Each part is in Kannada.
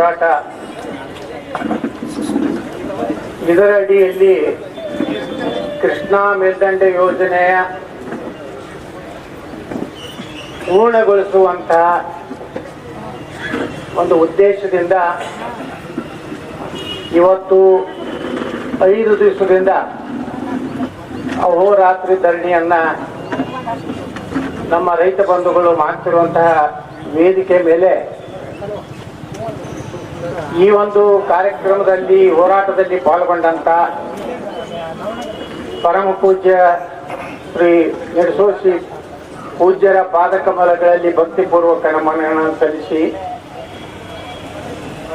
ಹೋರಾಟ ಇದರ ಅಡಿಯಲ್ಲಿ ಕೃಷ್ಣಾ ಮೇಲ್ದಂಡೆ ಯೋಜನೆಯ ಪೂರ್ಣಗೊಳಿಸುವಂತಹ ಒಂದು ಉದ್ದೇಶದಿಂದ ಇವತ್ತು ಐದು ದಿವಸದಿಂದ ಅಹೋರಾತ್ರಿ ಧರಣಿಯನ್ನ ನಮ್ಮ ರೈತ ಬಂಧುಗಳು ಮಾಡ್ತಿರುವಂತಹ ವೇದಿಕೆ ಮೇಲೆ ಈ ಒಂದು ಕಾರ್ಯಕ್ರಮದಲ್ಲಿ, ಹೋರಾಟದಲ್ಲಿ ಪಾಲ್ಗೊಂಡಂತ ಪರಮ ಪೂಜ್ಯ ಶ್ರೀ ನಿರ್ಸೋಸಿ ಪೂಜ್ಯರ ಪಾದಕಮಲಗಳಲ್ಲಿ ಭಕ್ತಿಪೂರ್ವಕ ನಮನಗಳನ್ನು ಸಲ್ಲಿಸಿ,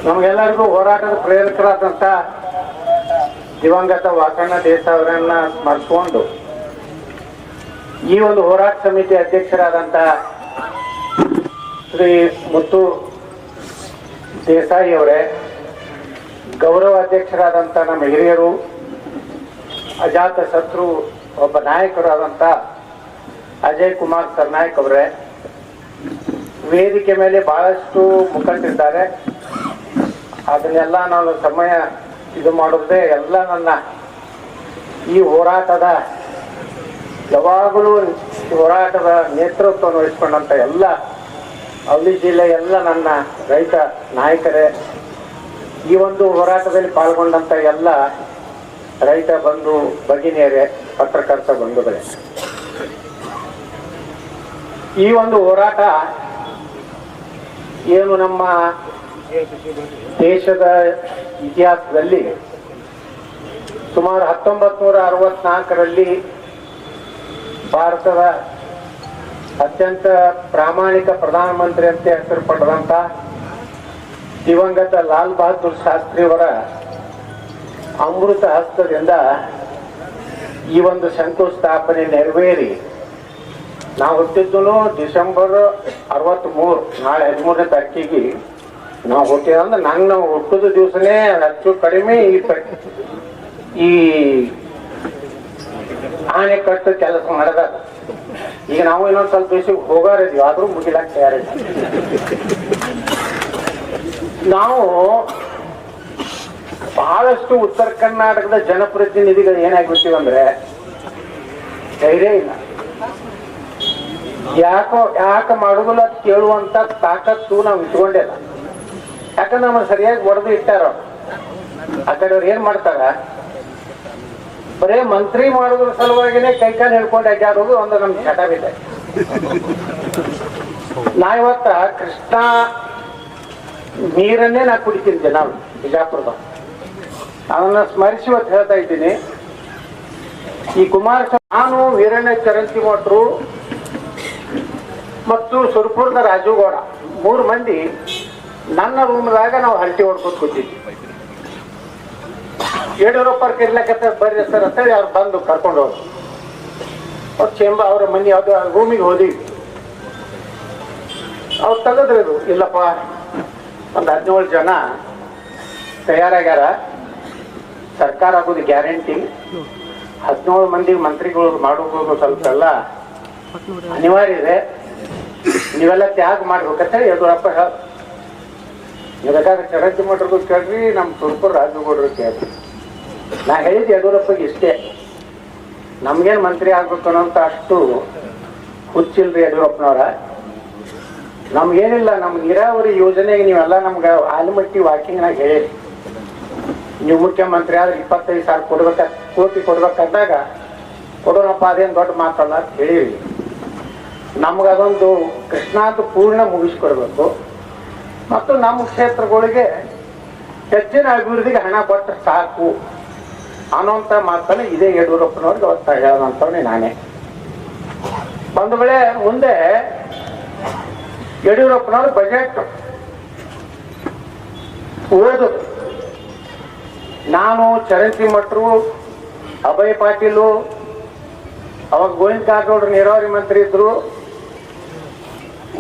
ನಮಗೆಲ್ಲರಿಗೂ ಹೋರಾಟದ ಪ್ರೇರಕರಾದಂಥ ದಿವಂಗತ ವಾಸಣ್ಣ ದೇಸಾವರನ್ನ ಸ್ಮರಿಸಿಕೊಂಡು, ಈ ಒಂದು ಹೋರಾಟ ಸಮಿತಿ ಅಧ್ಯಕ್ಷರಾದಂಥ ಶ್ರೀ ಮುತ್ತು ದೇಸಾಯಿ ಅವರೇ, ಗೌರವ ಅಧ್ಯಕ್ಷರಾದಂಥ ನಮ್ಮ ಹಿರಿಯರು, ಅಜಾತ ಶತ್ರು ಒಬ್ಬ ನಾಯಕರಾದಂಥ ಅಜಯ್ ಕುಮಾರ್ ಸರ್ನಾಯಕ್ ಅವರೇ, ವೇದಿಕೆ ಮೇಲೆ ಬಹಳಷ್ಟು ಮುಖಂಡಿದ್ದಾರೆ ಅದನ್ನೆಲ್ಲ ನಾನು ಸಮಯ ಇದು ಮಾಡೋದೇ ಎಲ್ಲ ನನ್ನ ಈ ಹೋರಾಟದ, ಯಾವಾಗಲೂ ಹೋರಾಟದ ನೇತೃತ್ವವನ್ನು ವಹಿಸ್ಕೊಂಡಂಥ ಎಲ್ಲ ಅವಳಿ ಜಿಲ್ಲೆ ಎಲ್ಲ ನನ್ನ ರೈತ ನಾಯಕರೇ, ಈ ಒಂದು ಹೋರಾಟದಲ್ಲಿ ಪಾಲ್ಗೊಂಡಂತ ಎಲ್ಲ ರೈತ ಬಂಧು ಭಗಿನಿಯರೇ, ಪತ್ರಕರ್ತ ಬಂಧುಗಳೇ. ಈ ಒಂದು ಹೋರಾಟ ಏನು ನಮ್ಮ ದೇಶದ ಇತಿಹಾಸದಲ್ಲಿ ಸುಮಾರು ಹತ್ತೊಂಬತ್ತು ನೂರ ಅರವತ್ನಾಲ್ಕರಲ್ಲಿ ಭಾರತದ ಅತ್ಯಂತ ಪ್ರಾಮಾಣಿಕ ಪ್ರಧಾನಮಂತ್ರಿ ಅಂತ ಹೆಸರು ಪಡೆದಂತ ದಿವಂಗತ ಲಾಲ್ ಬಹದ್ದೂರ್ ಶಾಸ್ತ್ರಿಯವರ ಅಮೃತ ಹಸ್ತದಿಂದ ಈ ಒಂದು ಶಂಕುಸ್ಥಾಪನೆ ನೆರವೇರಿ. ನಾವು ಹುಟ್ಟಿದ್ದು ಡಿಸೆಂಬರ್ ಅರವತ್ತ್ ಮೂರು ನಾಳೆ ಹದಿಮೂರನೇ ತಾರೀಕಿಗೆ ನಾವು ಹುಟ್ಟಿದ ಅಂದ್ರೆ ನಂಗೆ ನಾವು ಹುಟ್ಟಿದ ದಿವಸನೇ ಹೆಚ್ಚು ಕಡಿಮೆ ಈ ಈ ಆಣೆ ಕಟ್ಟು ಕೆಲಸ ನಡೆದ ಈಗ ನಾವು ಇನ್ನೊಂದು ಸ್ವಲ್ಪ ದಿವಸ ಹೋಗಾರಿದ್ವಿ ಆದ್ರೂ ಮುಗಿಲಾಕ ತಯಾರಿಲ್ಲ ನಾವು ಬಹಳಷ್ಟು ಉತ್ತರ ಕರ್ನಾಟಕದ ಜನಪ್ರತಿನಿಧಿಗಳು ಏನಾಗ್ಬಿಡ್ತೀವಿ ಅಂದ್ರೆ ಧೈರ್ಯ ಇಲ್ಲ. ಯಾಕೋ, ಯಾಕೆ ಮಾಡುದಿಲ್ಲ ಕೇಳುವಂತ ತಾಕತ್ತು ನಾವು ಇಟ್ಕೊಂಡಿಲ್ಲ. ಯಾಕಂದ್ರೆ ನಮ್ಮನ್ನು ಸರಿಯಾಗಿ ಒಡೆದು ಇಟ್ಟಾರ ಆ ಕಡೆಯವ್ರು ಏನ್ ಮಾಡ್ತಾರ? ಬರೇ ಮಂತ್ರಿ ಮಾಡೋದ್ರ ಸಲುವಾಗಿನೇ ಕೈಕಾಲು ಹಿಡ್ಕೊಂಡು ಅಡ್ಡಾಡೋದು ಒಂದು ನಮ್ಗೆ ಚಟವಿದೆ ನಾ ಇವತ್ತ ಕೃಷ್ಣ ನೀರನ್ನೇ ನಾ ಕುಡಿತೀನಿ ನಾವು ಬಿಜಾಪುರದ. ಅದನ್ನ ಸ್ಮರಿಸಿ ಇವತ್ತು ಹೇಳ್ತಾ ಇದ್ದೀನಿ. ಈ ಕುಮಾರ ನಾನು ವೀರಣ್ಣ ಚರಂತಿ ಮಠರು ಮತ್ತು ಸುರ್ಪುರದ ರಾಜುಗೌಡ, ಮೂರು ಮಂದಿ ನನ್ನ ರೂಮ್ದಾಗ ನಾವು ಹರಟಿ ಹೊಡ್ಕೊಂಡು ಕೂತಿದ್ವಿ. ಯಡಿಯೂರಪ್ಪ ಕರಿಲಕತ್ತ ಬರ್ರಿ ಸರ್ ಅಂತೇಳಿ ಅವ್ರು ಬಂದು ಕರ್ಕೊಂಡು ಹೋದ್ರು. ಅವ್ರ ಚೇಂಬ ಅವ್ರ ಮನೆ ಅದು ರೂಮಿಗೆ ಹೋದಿ ಅವ್ರು ತೆಗೆದ್ರಿ ಇದು, ಇಲ್ಲಪ್ಪ, ಒಂದು ಹದಿನೇಳು ಜನ ತಯಾರಾಗ್ಯಾರ. ಸರ್ಕಾರ ಆಗೋದು ಗ್ಯಾರಂಟಿ. ಹದಿನೇಳು ಮಂದಿ ಮಂತ್ರಿಗಳು ಮಾಡೋದು ಸ್ವಲ್ಪ ಎಲ್ಲ ಅನಿವಾರ್ಯ ಇದೆ. ನೀವೆಲ್ಲ ತ್ಯಾಗ ಮಾಡ್ಬೇಕಂತ ಹೇಳಿ ಯಡಿಯೂರಪ್ಪ ಹೇಳ ಬೇಕಾದ್ರೆ ಚರಂತಿ ಮಠರಿಗೂ ಕೇಳ್ರಿ ನಮ್ಮ ತುಮಕೂರು ರಾಜಗೌಡರು ಕೇಳ್ರಿ. ನಾ ಹೇಳಿದ್ದು ಯಡಿಯೂರಪ್ಪಗೆ ಇಷ್ಟೇ. ನಮ್ಗೇನು ಮಂತ್ರಿ ಆಗ್ಬೇಕು ಅನ್ನೋಂಥ ಅಷ್ಟು ಹುಚ್ಚಿಲ್ರಿ ಯಡಿಯೂರಪ್ಪನವರ. ನಮ್ಗೇನಿಲ್ಲ ನಮ್ಮ ನೀರಾವರಿ ಯೋಜನೆಗೆ ನೀವೆಲ್ಲ ನಮ್ಗೆ ಆಲಮಟ್ಟಿ ವಾಕಿಂಗ್ನಾಗ ಹೇಳಿರಿ ನೀವು ಮುಖ್ಯಮಂತ್ರಿ ಆದ್ರೆ ಇಪ್ಪತ್ತೈದು ಸಾವಿರ ಕೊಡ್ಬೇಕ, ಕೋಟಿ ಕೊಡ್ಬೇಕಂದಾಗ ಕೊಡೋಣಪ್ಪ ಅದೇನು ದೊಡ್ಡ ಮಾತಲ್ಲ ಅಂತ ಹೇಳಿರಿ. ನಮ್ಗೆ ಅದೊಂದು ಕೃಷ್ಣಾಂತ ಪೂರ್ಣ ಮುಗಿಸ್ಕೊಡ್ಬೇಕು. ಮತ್ತು ನಮ್ಮ ಕ್ಷೇತ್ರಗಳಿಗೆ ಹೆಚ್ಚಿನ ಅಭಿವೃದ್ಧಿಗೆ ಹಣ ಕೊಟ್ಟರೆ ಸಾಕು. ಅನ್ನೋಂಥ ಮಾತನ್ನ ಇದೇ ಯಡಿಯೂರಪ್ಪನವ್ರಿಗೆ ಅವತ್ತ ಹೇಳದಂತವನೇ ನಾನೇ. ಬಂದ ವೇಳೆ ಮುಂದೆ ಯಡಿಯೂರಪ್ಪನವ್ರು ಬಜೆಟ್ ಓದು ನಾನು, ಚರಂತಿ ಮಠರು ಅಭಯ್ ಪಾಟೀಲು, ಅವಾಗ ಗೋವಿಂದ ಕಾರಜೋಳ್ರು, ನೀರಾವರಿ ಮಂತ್ರಿ ಇದ್ರು.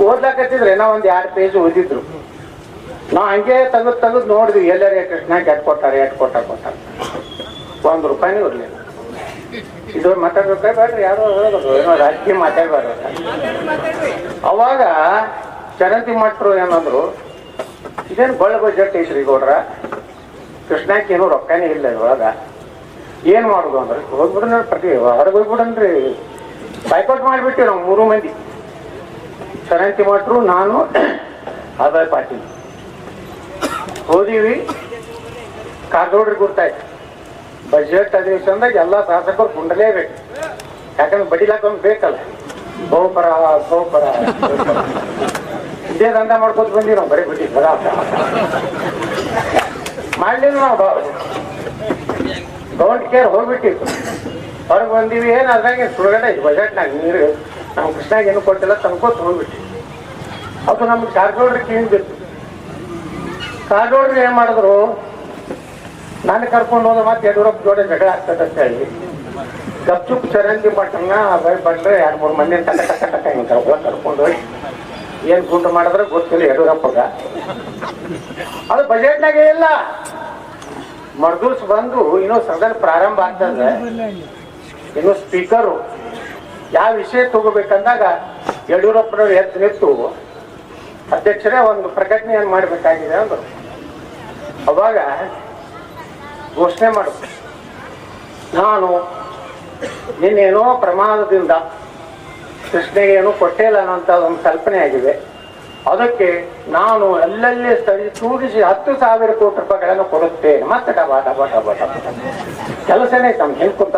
ಓದ್ಲಾಕತ್ತಿದ್ರೆ ಏನೋ ಒಂದು ಎರಡು ಪೇಜ್ ಓದಿದ್ರು. ನಾವು ಹಂಗೆ ತೆಗೆದು ತೆಗೆದು ನೋಡಿದ್ವಿ ಎಲ್ಲರೇ ಕೃಷ್ಣ ಎಟ್ ಕೊಟ್ಟಾರೆ ಎಟ್ ಕೊಟ್ಟಾರ ಕೊಟ್ಟಾರ ಒಂದು ರೂಪಾಯಿನೂ ಇರಲಿಲ್ಲ. ಇದು ಮಾತಾಡ್ಬೇಕಾ ಬೇಡ್ರಿ ಯಾರೋ ಹೇಳೋದು ಏನೋ ರಾಜಕೀಯ ಮಾತಾಡ್ಬಾರ್ದು ಅವಾಗ ಚರಂತಿ ಮಟ್ರು ಏನಂದ್ರು, ಇದೇನು ಬಳ್ಳ ಬಜೆಟ್ ಐತ್ರಿ ಗೌಡ್ರ ಕೃಷ್ಣಕ್ಕೆ ಏನು ರೊಕ್ಕನೇ ಇಲ್ಲ ಇವಾಗ ಏನು ಮಾಡೋದು ಅಂದ್ರೆ, ಹೋಗ್ಬಿಡ್ರಿ ಪ್ರತಿ, ಹೊರಗೆ ಹೋಗ್ಬಿಡನ್ರಿ. ಬೈಕೌಟ್ ಮಾಡಿಬಿಟ್ಟು ನಾವು ಮೂರು ಮಂದಿ. ಚರಂತಿ ಮಟ್ರು ನಾನು, ಆದಾಯ ಪಾಟೀಲ್. ಹೋದೀವಿ. ಕಾಗೌಡ್ರಿಗೆ ಗೊತ್ತಾಯ್ತು ಬಜೆಟ್ ಅಧಿವೇಶನದಾಗ ಎಲ್ಲ ಶಾಸಕರು ಕುಂಡಲೇಬೇಕು. ಯಾಕಂದ್ರೆ ಬಡಿಲಾಕ ಒಂದು ಬೇಕಲ್ಲ. ಬಹುಪರ ಬಹುಪರ. ಇದೇ ದಂಧ ಮಾಡ್ಕೊತ ಬಂದೀವಿ ನಾವು, ಬರೀ ಬಿಟ್ಟಿ ಬರ ಮಾಡ್ಲಿಲ್ಲ ನಾವು ಗೌಂಟ್ ಕೇರ್ ಹೋಗ್ಬಿಟ್ಟಿತ್ತು. ಹೊರಗೆ ಬಂದೀವಿ, ಏನು ಅದ್ರಾಗ ಸುಳಗಡೆ ಬಜೆಟ್ನಾಗ ನೀರು ನಮ್ಮ ಕೃಷ್ಣಾಗ ಏನು ಕೊಟ್ಟಿಲ್ಲ ತನ್ಕೋತ ಹೋಗ್ಬಿಟ್ಟು ಅದು ನಮ್ಗೆ ಕಾಗೌಡ್ರಿಗೆ ಬಿತ್ತು. ಕಾರ್ಗೋಡ್ರಿ ಏನ್ ಮಾಡಿದ್ರು? ನಾನು ಕರ್ಕೊಂಡು ಹೋದ ಮತ್ತೆ ಯಡಿಯೂರಪ್ಪ ಜೋಡೆ ಜಗಳ ಆಗ್ತದೆ ಅಂತ ಹೇಳಿ. ಗಪ್ಚುಪ್ ಚರಂಜಿ ಮಟ್ಟನ್ನ ಬೈ, ಬಂದ್ರೆ ಎರಡು ಮೂರು ಮಂದಿ ಟಕ ಟಕ ಟಕ ಹಿಂಗೆ ಕರ್ಕೊಂಡು ಕರ್ಕೊಂಡು ಹೋಗಿ ಏನ್ ಗುಂಡು ಮಾಡಿದ್ರೆ ಗೊತ್ತಿಲ್ಲ ಯಡಿಯೂರಪ್ಪಗ. ಅದು ಬಜೆಟ್ನಾಗೆ ಇಲ್ಲ. ಮರ್ದೂಸ್ ಬಂದು ಇನ್ನೂ ಸದನ ಪ್ರಾರಂಭ ಆಗ್ತದೆ. ಇನ್ನು ಸ್ಪೀಕರು ಯಾವ ವಿಷಯ ತಗೋಬೇಕಂದಾಗ ಯಡಿಯೂರಪ್ಪನವ್ರು ಎದ್ದು ನಿಂತು ಅಧ್ಯಕ್ಷರೇ ಒಂದು ಪ್ರಕಟಣೆಯನ್ನು ಮಾಡಬೇಕಾಗಿದೆ ಅಂದರು. ಅವಾಗ ಘೋಷಣೆ ಮಾಡು. ನಾನು ನಿನ್ನೇನೋ ಪ್ರಮಾದದಿಂದ ಕೃಷ್ಣಗೆ ಏನೋ ಕೊಟ್ಟೇ ಇಲ್ಲ ಅನ್ನೋಂಥ ಒಂದು ಕಲ್ಪನೆ ಆಗಿದೆ. ಅದಕ್ಕೆ ನಾನು ಅಲ್ಲಲ್ಲಿ ಸ್ಥಳಿ ತೂಗಿಸಿ ಹತ್ತು ಸಾವಿರ ಕೋಟಿ ರೂಪಾಯಿಗಳನ್ನು ಕೊಡುತ್ತೇನೆ. ಮತ್ತೆ ಡಬ ಡಬ ಡಬ ಡಬ ಕೆಲಸನೇ ತಮ್ಮ ಹೇಳ್ಕೊಂತ.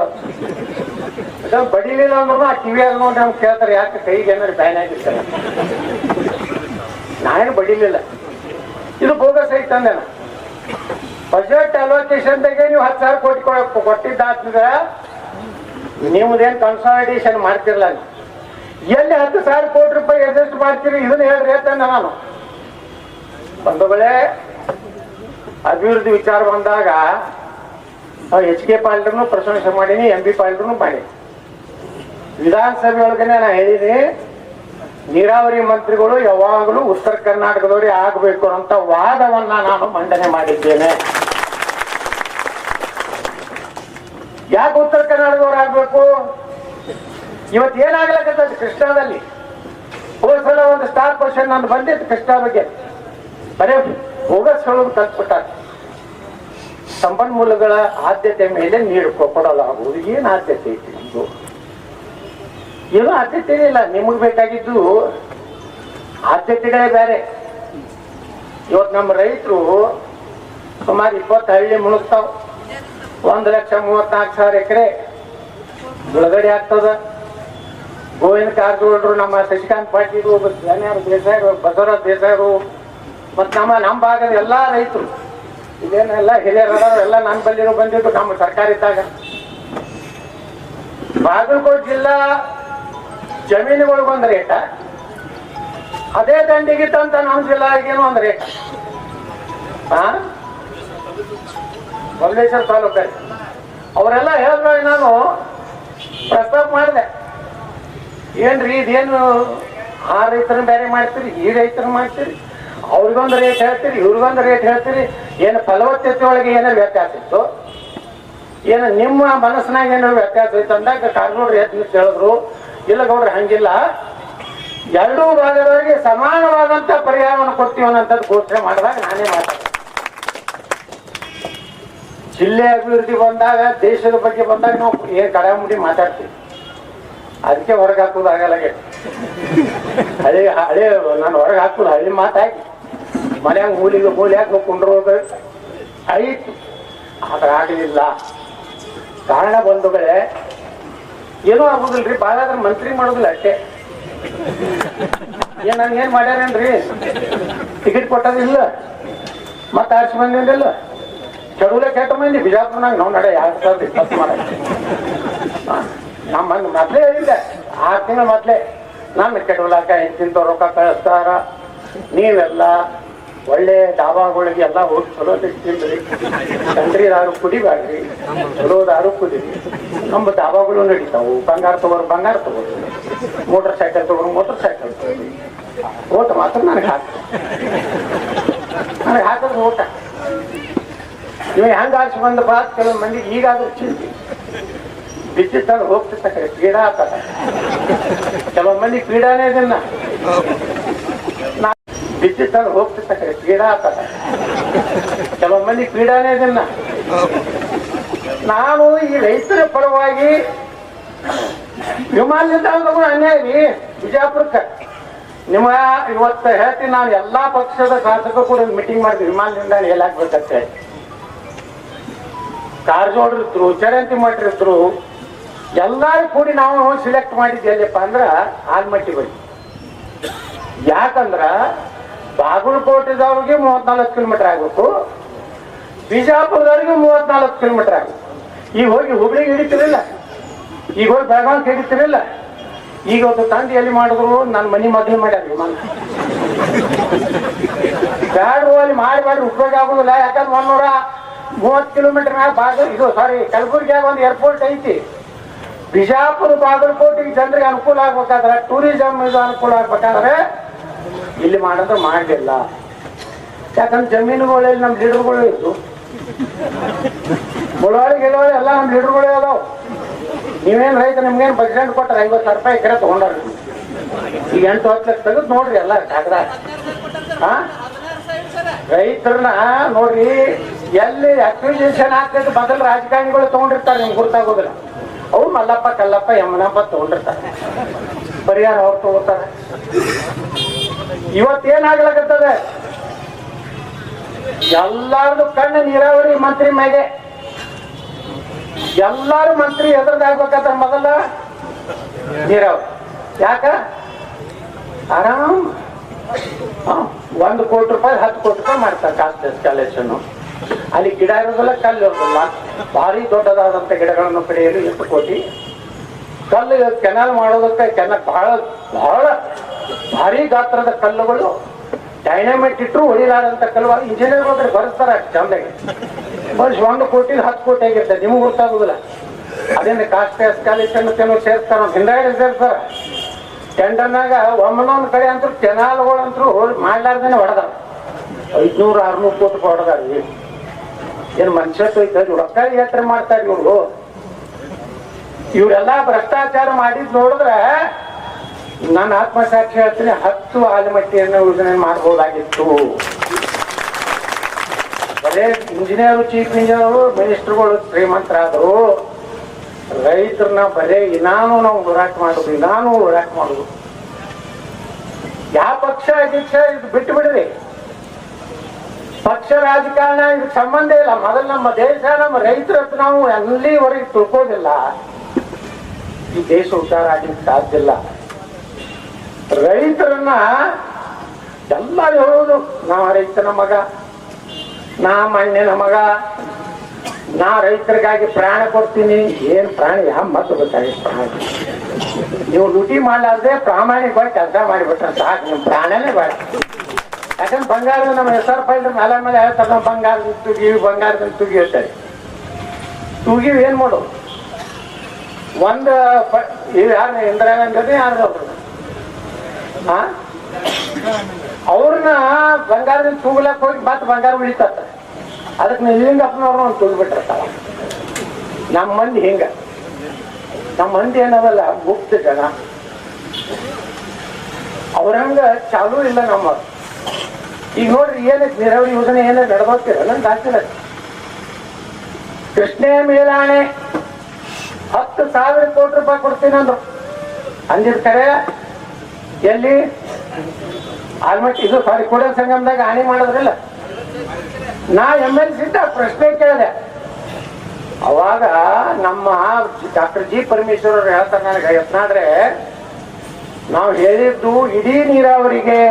ಬಡಿಲಿಲ್ಲ ಅಂದ್ರೂ ಆ ಕಿವಿಯಾಗ ನೋಡಿ ನಮ್ಗೆ ಕೇಳ್ತಾರೆ. ಯಾಕೆ ಕೈಗೆ ಏನಾದ್ರು ಬ್ಯಾನ್ ಆಗಿರ್ತಾರೆ? ನಾನೇನು ಬಡಿಲಿಲ್ಲ. ಇದು ಬೋಗಸ್ ಐತೆ ಅಂದೆ ನಾ ಬಜೆಟ್ ಅಲೋಕೇಶನ್ದಾಗೆ ನೀವು ಹತ್ತು ಸಾವಿರ ಕೋಟಿ ಕೊ- ನೀವು ಏನು ಕನ್ಸಾಲಿಡೇಷನ್ ಮಾಡ್ತಿರಲ್ಲ. ಎಲ್ಲಿ ಹತ್ತು ಸಾವಿರ ಕೋಟಿ ರೂಪಾಯಿ ಅಡ್ಜಸ್ಟ್ ಮಾಡ್ತೀರಿ? ಇದನ್ನ ಹೇಳ್ರಿ ಅಂತ ನಾನು. ಬಂಧುಗಳೇ ಅಭಿವೃದ್ಧಿ ವಿಚಾರ ಬಂದಾಗ ಎಚ್ ಕೆ ಪಾಲ್ಡ್ರನ್ನು ಪ್ರಶಂಸೆ ಮಾಡೀನಿ ಎಂ ಬಿ ಪಾಲ್ಡ್ರನ್ನು ಮಾಡಿ ವಿಧಾನಸಭೆ ಒಳಗನೆ ನಾ ಹೇಳಿನಿ, ನೀರಾವರಿ ಮಂತ್ರಿಗಳು ಯಾವಾಗಲೂ ಉತ್ತರ ಕರ್ನಾಟಕದವರೇ ಆಗಬೇಕು ಅಂತ ವಾದವನ್ನ ನಾನು ಮಂಡನೆ ಮಾಡಿದ್ದೇನೆ ಯಾಕೆ ಉತ್ತರ ಕರ್ನಾಟಕದವ್ರು ಆಗ್ಬೇಕು ಇವತ್ತು ಏನಾಗ್ಲಕ್ಕದ ಕೃಷ್ಣದಲ್ಲಿ? ಸಲ ಒಂದು ಸ್ಟಾರ್ ಕ್ವಶನ್ ನಾನು ಬಂದಿತ್ತು ಕೃಷ್ಣ ಬಗ್ಗೆ. ಬರೇ ಬೋಗಸ್ ಹೇಳೋದು ಕಲ್ತ್ಬಿಟ್ಟ ಸಂಪನ್ಮೂಲಗಳ ಆದ್ಯತೆ ಮೇಲೆ ನೀರು ಕೊ- ಆಗುವುದು. ಏನು ಆದ್ಯತೆ ಐತಿ ಇದು ಏನು ಆದ್ಯತೆ ಇಲ್ಲ ನಿಮಗೆ ಬೇಕಾಗಿದ್ದು ಆದ್ಯತೆಗಳೇ ಬೇರೆ. ಇವತ್ತು ನಮ್ಮ ರೈತರು ಸುಮಾರು ಇಪ್ಪತ್ತು ಹಳ್ಳಿ ಮುಳುಗ್ತಾವ. ಒಂದು ಲಕ್ಷ ಮೂವತ್ನಾಲ್ಕು ಸಾವಿರ ಎಕರೆ ಬಿಡುಗಡೆ ಆಗ್ತದ. ಗೋವಿಂದ ಕಾರಜೋಳರು ನಮ್ಮ ಶಶಿಕಾಂತ್ ಪಾಟೀಲ್ ಧನ್ಯಾರು ದೇಸಾಯರು, ಬಸವರಾಜ್ ದೇಸಾಯರು, ಮತ್ತು ನಮ್ಮ ನಮ್ಮ ಭಾಗದ ಎಲ್ಲಾ ರೈತರು ಇದೇನೆಲ್ಲ ಹಿರಿಯರು ಎಲ್ಲ ನನ್ನ ಬಲ್ಲಿರೋ ಬಂದಿದ್ದು ನಮ್ಮ ಸರ್ಕಾರ ಇದ್ದಾಗ. ಬಾಗಲಕೋಟೆ ಜಿಲ್ಲಾ ಜಮೀನುಗಳಿಗೆ ಒಂದು ರೇಟ, ಅದೇ ದಂಡಿಗಿತ್ತಂತ ನಮ್ಮ ಜಿಲ್ಲಾಗೇನು ಒಂದು ರೇಟ್. ಹಾ ಬಬಲೇಶ್ವರ ತಾಲೂಕಲ್ಲಿ. ಅವರೆಲ್ಲ ಹೇಳಿದಾಗ ನಾನು ಪ್ರಸ್ತಾಪ ಮಾಡಿದೆ. ಏನ್ರಿ ಇದೇನು ಆ ರೈತರನ್ನ ಬೇರೆ ಮಾಡ್ತೀರಿ, ಈ ರೈತರನ್ನ ಮಾಡ್ತೀರಿ? ಅವ್ರಿಗೊಂದು ರೇಟ್ ಹೇಳ್ತೀರಿ, ಇವ್ರಿಗೊಂದು ರೇಟ್ ಹೇಳ್ತೀರಿ? ಏನು ಫಲವತ್ತತೆ ಒಳಗೆ ಏನೋ ವ್ಯತ್ಯಾಸ ಇತ್ತು? ಏನು ನಿಮ್ಮ ಮನಸ್ಸಿನಾಗ ಏನಾರು ವ್ಯತ್ಯಾಸ ಇತ್ತು? ಅಂದಾಗ ನಿಂತು ಹೇಳಿದ್ರು, ಇಲ್ಲ ಗೌಡ್ರಿ, ಹಂಗಿಲ್ಲ. ಎರಡೂ ಭಾಗದವರಿಗೆ ಸಮಾನವಾದಂತ ಪರಿಹಾರವನ್ನು ಕೊಡ್ತೀವನ್ನಂಥದ್ದು ಘೋಷಣೆ ಮಾಡಿದಾಗ ನಾನೇ ಮಾತಾಡ್ತೀನಿ. ಜಿಲ್ಲೆ ಅಭಿವೃದ್ಧಿ ಬಂದಾಗ, ದೇಶದ ಬಗ್ಗೆ ಬಂದಾಗ ನಾವು ಏನ್ ಕಡಾಮುಡಿ ಮಾತಾಡ್ತೀವಿ. ಅದಕ್ಕೆ ಹೊರಗೆ ಹಾಕೋದು ಆಗಲ್ಲ ಹಳೆ ಹಳೆ, ನಾನು ಹೊರಗೆ ಹಾಕೋದು ಹಳ್ಳಿ ಮಾತಾಗಿ. ಮನ್ಯಾಗ ಮೂಲಿಗೆ ಮೂಲಿ ಹಾಕಿ ಕುಂಡ್ರೋದು ಐತಿ ಆದ್ರೆ ಆಗಲಿಲ್ಲ. ಕಾರಣ ಬಂಧುಗಳೇ ಏನೂ ಆಗೋದಿಲ್ರಿ ಭಾಳ ಆದ್ರೆ ಮಂತ್ರಿ ಮಾಡೋದಿಲ್ಲ ಅಷ್ಟೇ. ಏನ್ ನಂಗೆ ಏನ್ ಮಾಡ್ಯಾರೇನ್ರಿ? ಟಿಕೆಟ್ ಕೊಟ್ಟದಿಲ್ಲ ಮತ್ತೆ ಆರ್ಸಿ ಬಂದಿಲ್ಲ ಚಡುಲೆ ಕೆಟ್ಟ ಮಂದಿ ಬಿಜಾಪುರ್ನಾಗ ನಾವು ನಡೆ, ಎರಡು ಸಾವಿರದ ಇಪ್ಪತ್ತು ಮಾಡ ನಮ್ಮ ಮಂದಿ ಮೊದ್ಲೇ ಹೇಳಿದ್ದೆ ಆರು ತಿಂಗಳ ಮೊದ್ಲೇ. ನನ್ನ ಕೆಡವಲಾಕ ಇಂತಿಂತ ರೊಕ್ಕ ಕಳಿಸ್ತಾರ. ನೀವೆಲ್ಲ ಒಳ್ಳೆ ಡಾಬಾಗಳಿಗೆ ಎಲ್ಲ ಹೋಗಿ ಚಲೋ ತಿಂದ್ರಿ ತಂದ್ರಿ ದಾರು ಕುಡಿಬ್ಯಾಡ್ರಿ ಚಲೋ ದಾರು ಕುಡಿರಿ. ನಮ್ಮ ಡಾಬಾಗಳು ನಡೀತಾವು. ಬಂಗಾರ ತಗೋರು ಬಂಗಾರ ತಗೋರಿ. ಮೋಟರ್ ಸೈಕಲ್ ತಗೋರು ಮೋಟರ್ ಸೈಕಲ್ ತಗೋರಿ. ಓಟ ಮಾತ್ರ ನನಗೆ ಹಾಕ ನನಗೆ ಹಾಕಿದ್ರೆ ಊಟ ನೀವು ಹೆಂಗ ಬಾತ್ ಕೆಲವು ಮಂದಿಗೆ ಈಗಾದ್ರೂ ಚಿಂತೆ. ಬಿದ್ದಿದ್ದಾಗ ಹೋಗ್ತಿರ್ತ ಕರೆ ಕ್ರೀಡಾ ಆಗ್ತದ ಕೆಲವು ಮಂದಿ ಕ್ರೀಡಾನೇ ಇದನ್ನ. ಬಿದ್ದಿತ್ತಂದ್ರೆ ಹೋಗ್ತಿತ್ತ ಕಡೆ ಕ್ರೀಡಾ ಆತದ ಕೆಲವು ಮಂದಿ ಕ್ರೀಡಾನೇ ಇದನ್ನ. ನಾನು ಈ ರೈತರ ಪರವಾಗಿ ವಿಮಾನ ನಿಲ್ದಾಣದವರು ಅನ್ಯಾಯ ರೀ, ಬಿಜಾಪುರಕ್ಕೆ. ನಿಮ್ಮ ಇವತ್ತು ಹೇಳ್ತೀನಿ ನಾನು, ಎಲ್ಲಾ ಪಕ್ಷದ ಶಾಸಕರು ಕೂಡ ಮೀಟಿಂಗ್ ಮಾಡಿದ್ವಿ ವಿಮಾನ ನಿಲ್ದಾಣ ಎಲ್ಲಾಗ್ಬೇಕಂತ ಹೇಳಿ. ಕಾರಜೋಳರು ಚರಂತಿ ಮಠರಿದ್ರು ಎಲ್ಲಾರು ಕೂಡಿ ನಾವು ಸಿಲೆಕ್ಟ್ ಮಾಡಿದ್ವಿ ಎಲ್ಲಿಪ್ಪ ಅಂದ್ರ ಆಲ್ಮಟ್ಟಿ ಬಳಿ ಯಾಕಂದ್ರ ಬಾಗಲಕೋಟೆದವ್ರಿಗೆ ಮೂವತ್ನಾಲ್ಕು ಕಿಲೋಮೀಟರ್ ಆಗ್ಬೇಕು, ಬಿಜಾಪುರದವ್ರಿಗೆ ಮೂವತ್ನಾಲ್ಕು ಕಿಲೋಮೀಟರ್ ಆಗ್ಬೇಕು. ಈಗ ಹೋಗಿ ಹುಬ್ಳಿಗೆ ಹಿಡಿತಿರಲಿಲ್ಲ, ಈಗ ಹೋಗಿ ಬೆಳಗಾವಿಗೆ ಹಿಡಿತಿರಲಿಲ್ಲ, ಈಗ ಒಂದು ತಂದೆ ಎಲ್ಲಿ ಮಾಡಿದ್ರು ನನ್ನ ಮನಿ ಮದ್ವೆ ಮಾಡ್ಯಾರ ಹೋಗಿ ಅಲ್ಲಿ ಮಾಡಿ ಉಪಯೋಗ ಆಗುದಿಲ್ಲ, ಯಾಕಂದ್ರೆ ಒಂದೂರ ಮೂವತ್ತು ಕಿಲೋಮೀಟರ್ ಮ್ಯಾಗ ಬಾಗ ಇದು ಸಾರಿ ಕಲಬುರ್ಗಿಯಾಗ ಒಂದು ಏರ್ಪೋರ್ಟ್ ಐತಿ. ಬಿಜಾಪುರ ಬಾಗಲಕೋಟೆಗೆ ಜನರಿಗೆ ಅನುಕೂಲ ಆಗ್ಬೇಕಾದ್ರೆ ಟೂರಿಸಂ ಇದು ಅನುಕೂಲ ಆಗ್ಬೇಕಾದ್ರೆ ಇಲ್ಲಿ ಮಾಡಿದ್ರೆ ಮಾಡಲಿಲ್ಲ. ಯಾಕಂದ್ರೆ ಜಮೀನುಗಳಲ್ಲಿ ನಮ್ಮ ಲೀಡರ್ಗಳು ಇತ್ತು ಮುಳವಾಡಿ ಗಿಳವಾಡಿ ಎಲ್ಲ ನಮ್ಮ ಲೀಡರ್ಗಳೇ ಅದಾವ. ನೀವೇನು ರೈತ, ನಿಮ್ಗೇನು ಬಜೆಟ್ ಕೊಟ್ಟರೆ ಐವತ್ತು ಸಾವಿರ ರೂಪಾಯಿ ಎಕರೆ ತಗೊಂಡಾರ. ಈಗ ಎಂಟು, ಹತ್ತು ಲಕ್ಷ ತೆಗೆದು ನೋಡ್ರಿ ಎಲ್ಲ ಕಾಗದ. ರೈತರನ್ನ ನೋಡ್ರಿ ಎಲ್ಲಿ ಅಕ್ವಿಸಿಷನ್ ಆಗ್ತದೆ ಬದಲು ರಾಜಕಾರಣಿಗಳು ತಗೊಂಡಿರ್ತಾರೆ, ನಿಮ್ಗೆ ಗೊತ್ತಾಗೋದಿಲ್ಲ ಅವ್ರು ಮಲ್ಲಪ್ಪ, ಕಲ್ಲಪ್ಪ, ಯಮನಪ್ಪ ತಗೊಂಡಿರ್ತಾರೆ. ಪರಿಹಾರ ಅವ್ರು ತಗೋತಾರೆ. ಇವತ್ತೇನಾಗ್ಲಕತ್ತದೆ ಎಲ್ಲಾರ್ದು ಕಣ್ಣು ನೀರಾವರಿ ಮಂತ್ರಿ ಮೈಗೆ. ಎಲ್ಲಾರು ಮಂತ್ರಿ ಎದುರ್ದಾಗ್ಬೇಕಾದ್ರೆ ಮೊದಲ ನೀರಾವರಿ. ಯಾಕ? ಆರಾಮ್. ಒಂದು ಕೋಟಿ ರೂಪಾಯಿ, ಹತ್ತು ಕೋಟಿ ರೂಪಾಯಿ ಮಾಡ್ತಾರೆ ಕಾಸ್ಟ್ ಎಸ್ಕಾಲೇಷನ್ ಅಲ್ಲಿ ಗಿಡ ಇರೋದಲ್ಲ ಕಲ್ಲು ಇರೋದಿಲ್ಲ. ಭಾರಿ ದೊಡ್ಡದಾದಂತ ಗಿಡಗಳನ್ನು ಪಡೆಯಲು ಎಷ್ಟು ಕೋಟಿ. ಕಲ್ಲು ಕೆನಲ್ ಮಾಡೋದಕ್ಕೆ ಕೆನ ಬಹಳ ಬಹಳ ಭಾರಿ ಗಾತ್ರದ ಕಲ್ಲುಗಳು. ಡೈನಾಮಿಟ್ ಇಟ್ಟರು ಹೊಡಿಲಾರಂತ ಕಲ್ಲು. ಇಂಜಿನಿಯರ್ ಹೋದ್ರೆ ಬರೆಸ್ತಾರೆ ಚಂದಾಗಿ ಬರ್ಸ್ ಒಂದು ಕೋಟಿ, ಹತ್ತು ಕೋಟಿ ಆಗಿರ್ತದೆ ನಿಮ್ಗೆ ಗೊತ್ತಾಗುದಿಲ್ಲ. ಅದೇನು ಕಾಸ್ಟ್ ಎಸ್ಕಾಲೇಷನ್ ಸೇರ್ತಾರ ಹಿಂದಾಗಡೆ ಸೇರ್ತಾರ ಟೆಂಡರ್ನಾಗ ಒಮ್ಮನೊಂದ್ ಕಡೆ ಅಂತೂ ಕೆನಾಲ್ಗಳಂತೂ ಮಾಡ್ಲಾರ್ದೇನೆ ಹೊಡೆದಾರ. ಐದ್ನೂರು, ಆರ್ನೂರು ಕೋಟಿ ಹೊಡೆದಾರ. ಏನ್ ಮನುಷ್ಯತ್ವ ಐತೆ ರೊಕ್ಕ ಯಾತ್ರೆ ಮಾಡ್ತಾರೆ ಇವ್ರು ಇವರೆಲ್ಲ ಭ್ರಷ್ಟಾಚಾರ ಮಾಡಿದ್ ನೋಡಿದ್ರೆ ನನ್ನ ಆತ್ಮಸಾಕ್ಷಿ ಹೇಳ್ತೀನಿ, ಹತ್ತು ಆಲಮಟ್ಟಿಯನ್ನು ಯೋಜನೆ ಮಾಡಬಹುದಾಗಿತ್ತು ಬರೇ ಇಂಜಿನಿಯರ್, ಚೀಫ್ ಇಂಜಿನಿಯರ್, ಮಿನಿಸ್ಟರ್ಗಳು ಶ್ರೀಮಂತರಾದರು. ರೈತರನ್ನ ಬರೇ ಇನಾನು ನಾವು ಹೋರಾಟ ಮಾಡುದು, ಇನಾನು ಹೋರಾಟ ಮಾಡುದು. ಯಾವ ಪಕ್ಷ ಅಧ್ಯಕ್ಷ, ಇದು ಬಿಟ್ಟು ಬಿಡ್ರಿ ಪಕ್ಷ ರಾಜಕಾರಣ ಇದಕ್ಕೆ ಸಂಬಂಧ ಇಲ್ಲ. ಮೊದಲು ನಮ್ಮ ದೇಶ, ನಮ್ಮ ರೈತರ ನಾವು ಎಲ್ಲಿವರೆಗೆ ತಿಳ್ಕೋದಿಲ್ಲ ಈ ದೇಶ ಉದ್ಧಾರ ಆಗಲಿಕ್ಕೆ ಸಾಧ್ಯ ಇಲ್ಲ. ರೈತರನ್ನ ಎಲ್ಲ ಹೇಳೋದು ನಾ ರೈತನ ಮಗ ನಾ ಮಣ್ಣಿನ ಮಗ. ನಾ ರೈತರಿಗಾಗಿ ಪ್ರಾಣ ಕೊಡ್ತೀನಿ. ಏನ್ ಪ್ರಾಣಿ, ಯಾವ ಮತ್ತೆ ಗೊತ್ತಾಗಿ ಪ್ರಾಣ? ನೀವು ಲೂಟಿ ಮಾಡಲಾರ್ದೆ ಪ್ರಾಮಾಣಿಕವಾಗಿ ಕೆಲಸ ಮಾಡಿಬಿಟ್ರೆ ಸಾಕು. ನಿಮ್ ಪ್ರಾಣನೇ ಬೇಡ. ಯಾಕಂದ್ರೆ ಬಂಗಾರದ ನಮ್ಮ ಹೆಸರು ಫೈಲ್ ಮೇಲೆ ಮೇಲೆ ಹೇಳ್ತಾರೆ, ನಾವು ಬಂಗಾರದ ತುಗೀವಿ ಬಂಗಾರದ ತುಗಿ ಹೇಳ್ತಾರೆ ತುಗಿ ಏನ್ ಮಾಡು? ಒಂದು ಇವ್ ಯಾರು ಇಂದಿರಾ ಗಾಂಧಿ ಯಾರು ಅವ್ರನ್ನ ಬಂಗಾರದಿಂದ ತೂಗ್ಲಕ್ ಹೋಗಿ ಮತ್ತೆ ಬಂಗಾರ ಉಳಿತತ್ತ ಅದಕ್ಕೆ ನಿಲಿಂಗಪ್ಪನವ್ರನ್ನ ಒಂದು ತೂಗ್ಬಿಟ್ಟಿರ್ತಾರ. ನಮ್ಮ ಮಂದಿ ಹಿಂಗ. ನಮ್ಮ ಮಂದಿ ಏನದಲ್ಲ, ಗುಪ್ತ ಜನ. ಅವ್ರಂಗ ಚಾಲೂ ಇಲ್ಲ ನಮ್ಮ ಈಗ ನೋಡ್ರಿ ಏನಕ್ಕೆ ನೀರಾವರಿ ಯೋಜನೆ ಏನ ನಡೆದೋಗ್ತೀರ ನಂಗೆ ಆಗ್ತಿಲ್ಲ ಕೃಷ್ಣೇ ಮೇಲಾಣೆ, ಹತ್ತು ಸಾವಿರ ಕೋಟಿ ರೂಪಾಯಿ ಕೊಡ್ತೀನಿ ಅಂದ್ರು. ಅಂದಿರ್ತಾರೆ ಎಲ್ಲಿ? ಆಲ್ಮೋಸ್ಟ್ ಇದು ಸಾರಿ ಕೂಡ ಸಂಗಮದಾಗ ಹಾನಿ ಮಾಡಿದ್ರಲ್ಲ. ನಾ ಎಂ ಎಲ್ ಸಿದ್ದ ಪ್ರಶ್ನೆ ಕೇಳಿದೆ. ಅವಾಗ ನಮ್ಮ ಡಾಕ್ಟರ್ ಜಿ ಪರಮೇಶ್ವರ್ ಅವ್ರು ಹೇಳ್ತಾರೆ ನನಗೆ, ಯತ್ನಾದ್ರೆ, ನಾವು ಹೇಳಿದ್ದು ಇಡೀ ನೀರಾವರಿಗೆ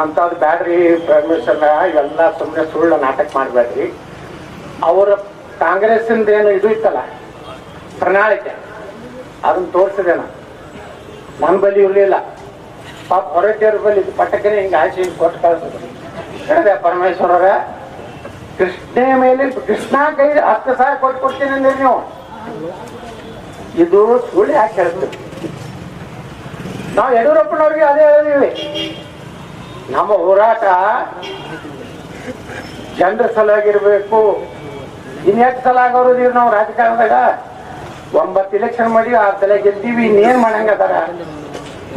ಅಂತದ್ ಬ್ಯಾಡ್ರಿ ಪರಮೇಶ್ವರ ಎಲ್ಲ ಸುಮ್ಮನೆ ಸುಳ್ಳು ನಾಟಕ ಮಾಡಬೇಡ್ರಿ. ಅವರ ಕಾಂಗ್ರೆಸ್ಸಿಂದ ಏನು ಇದು ಇತ್ತಲ್ಲ, ಪ್ರಣಾಳಿಕೆ, ಅದನ್ನ ತೋರಿಸಿದೆ ನಾನು. ನನ್ನ ಬಲಿ ಇರಲಿಲ್ಲ. ಪಾಪ ಹೊರಟೇವ್ರ ಬಳಿ ಪಟ್ಟಕ್ಕೆ ಹಿಂಗೆ ಆಚೆ ಹಿಂಗೆ ಕೊಟ್ಟು ಕಳ್ಸಿದ್ರು. ಹೇಳಿದೆ, ಪರಮೇಶ್ವರರ, ಕೃಷ್ಣೆ ಮೇಲೆ ಕೃಷ್ಣ ಕೈ ಹತ್ತು ಸಾವಿರ ಕೊಟ್ಟು ಕೊಡ್ತೀನಿ ಅಂದ್ರೆ ನೀವು. ಇದು ಸುಳ್ಳು ಯಾಕೆ ಹೇಳ್ತೀವಿ ನಾವು ಯಡಿಯೂರಪ್ಪನವ್ರಿಗೆ ಅದೇ ಹೇಳಿದೀವಿ. ನಮ್ಮ ಹೋರಾಟ ಜನರ ಸಲುವಾಗಿರ್ಬೇಕು. ಇನ್ನೆಷ್ಟು ಸಲ ಆಗೋರು ನಾವು ರಾಜಕಾರಣದಾಗ? ಒಂಬತ್ತು ಇಲೆಕ್ಷನ್ ಮಾಡಿ ಆ ತಲೆ ಗೆದ್ದೀವಿ ಇನ್ನೇನ್ ಮಾಡಂಗದಾರ?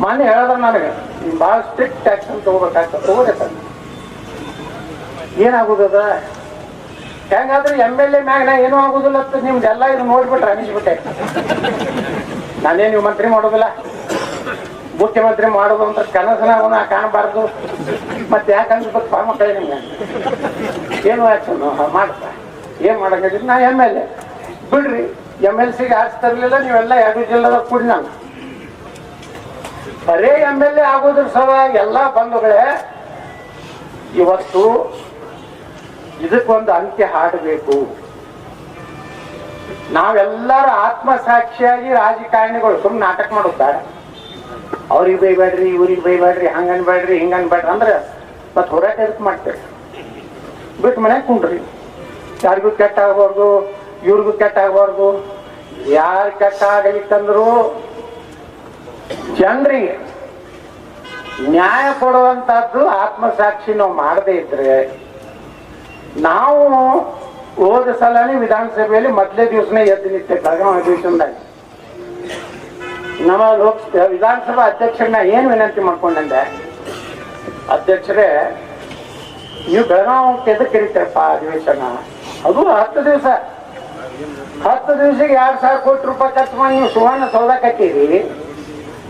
ಮೊನ್ನೆ ಹೇಳಿದ್ರು ನನಗೆ ಭಾಳ ಸ್ಟ್ರಿಕ್ಟ್ ಆಕ್ಷನ್ ತಗೋಬೇಕಾಗ್ತದೆ, ತಗೋರಿ ಏನಾಗುದದ ಹೆಂಗಾದ್ರೆ ಎಂ ಎಲ್ ಎ ಮ್ಯಾಗ ನಾ ಏನೂ ಆಗುದಿಲ್ಲ ಅಂತ ನಿಮ್ದೆಲ್ಲ ಇದು ನೋಡ್ಬಿಟ್ರೆ ಅನಿಸ್ಬಿಟ್ಟೆ. ನಾನೇನು ನೀವು ಮಂತ್ರಿ ಮಾಡೋದಿಲ್ಲ. ಮುಖ್ಯಮಂತ್ರಿ ಮಾಡೋದು ಅಂತ ಕನಸನ ಅವನು ಕಾಣಬಾರ್ದು. ಮತ್ತೆ ಯಾಕಂದ್ರೆ ಸ್ವಲ್ಪ ಪಾಮ ಕೈ ನಿಮ್ಗೆ ಏನು ಆಕ್ಷನ್ ಮಾಡ್ತಾ. ಏನ್ ಮಾಡಕ್ಕಾಗಿದ್ದು ನಾ ಎಂ ಎಲ್ ಎ ಬಿಡ್ರಿ ಎಂ ಎಲ್ ಸಿಗೆ ಆರ್ಸ್ ತರಲಿಲ್ಲ, ನೀವೆಲ್ಲ ಎರಡು ಜಿಲ್ಲೆದಾಗ ಕೂಡಿ ನಾನು. ಬರೇ ಎಂ ಎಲ್ ಎ ಆಗೋದ್ರ ಸಲುವಾಗಿ ಎಲ್ಲ ಬಂಧುಗಳೇ, ಇವತ್ತು ಇದಕ್ಕೊಂದು ಅಂತ್ಯ ಹಾಡಬೇಕು. ನಾವೆಲ್ಲರೂ ಆತ್ಮಸಾಕ್ಷಿಯಾಗಿ ರಾಜಕಾರಣಿಗಳು ಸುಮ್ಮನೆ ನಾಟಕ ಮಾಡುತ್ತಾರೆ ಅವ್ರಿಗೆ ಬೈಬೇಡ್ರಿ ಇವ್ರಿಗೆ ಬೈಬೇಡ್ರಿ ಹಂಗ ಬೇಡ್ರಿ ಹಿಂಗ ಅನ್ಬೇಡ್ರಿ ಅಂದ್ರೆ ಮತ್ತೆ ಹೋರಾಟ ಎದಕ್ ಮಾಡ್ತೇವೆ? ಬಿಟ್ಟು ಮನೆ ಕುಂಡ್ರಿ. ಯಾರಿಗೂ ಕೆಟ್ಟ ಆಗಬಾರ್ದು ಇವ್ರಿಗೂ ಕೆಟ್ಟ ಆಗಬಾರ್ದು ಯಾರು ಕೆಟ್ಟ ಆಗಲಿಕ್ಕಂದ್ರು ಜನರಿಗೆ ನ್ಯಾಯ ಕೊಡುವಂತಹದ್ದು ಆತ್ಮಸಾಕ್ಷಿ ನಾವು ಮಾಡದೇ ಇದ್ರೆ ನಾವು ಹೋದ ಸಲನೇ ವಿಧಾನಸಭೆಯಲ್ಲಿ ಮೊದಲೇ ದಿವಸನೇ ಎದ್ದು ನಿಂತೆ ಬೆಳಗಾವಿ ಅಧಿವೇಶನದಾಗ ನಮ್ಮ ಲೋಕ ವಿಧಾನಸಭಾ ಅಧ್ಯಕ್ಷರನ್ನ ಏನ್ ವಿನಂತಿ ಮಾಡ್ಕೊಂಡಂದೆ? ಅಧ್ಯಕ್ಷರೇ, ನೀವು ಬೆಳಗಾವಿ ಎದಕ್ಕೆ ಕರೀತಾರಪ್ಪ ಅಧಿವೇಶನ? ಅದು ಹತ್ತು ದಿವಸ. ಹತ್ತು ದಿವಸಕ್ಕೆ ಎರಡು ಸಾವಿರ ಕೋಟಿ ರೂಪಾಯಿ ಖರ್ಚು ಮಾಡಿ ನೀವು ಸುವರ್ಣ ಸೌಧ ಕಟ್ಟಿರಿ.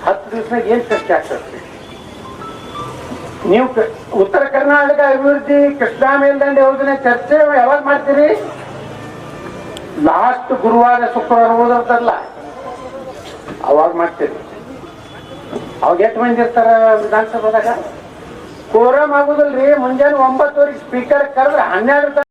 ಹತ್ತು ದಿವಸನಾಗ ಏನ್ ಖರ್ಚು ಆಗ್ತದೆ? ನೀವು ಉತ್ತರ ಕರ್ನಾಟಕ ಅಭಿವೃದ್ಧಿ, ಕೃಷ್ಣಾ ಮೇಲ್ದಂಡೆ ಯೋಜನೆ ಚರ್ಚೆ ಯಾವಾಗ ಮಾಡ್ತೀರಿ? ಲಾಸ್ಟ್ ಗುರುವಾರ ಶುಕ್ರವಾರ ಓದೋದಲ್ಲ. ಅವಾಗ ಮಾಡ್ತೀವಿ ಅವಾಗ ಎಷ್ಟು ಮಂದಿ ಇರ್ತಾರ ವಿಧಾನಸಭಾದಾಗ? ಕೋರಮ್ ಆಗುದಿಲ್ರಿ. ಮುಂಜಾನೆ ಒಂಬತ್ತುವರೆಗೆ ಸ್ಪೀಕರ್ ಕರೆದ್ರೆ ಹನ್ನೆರಡು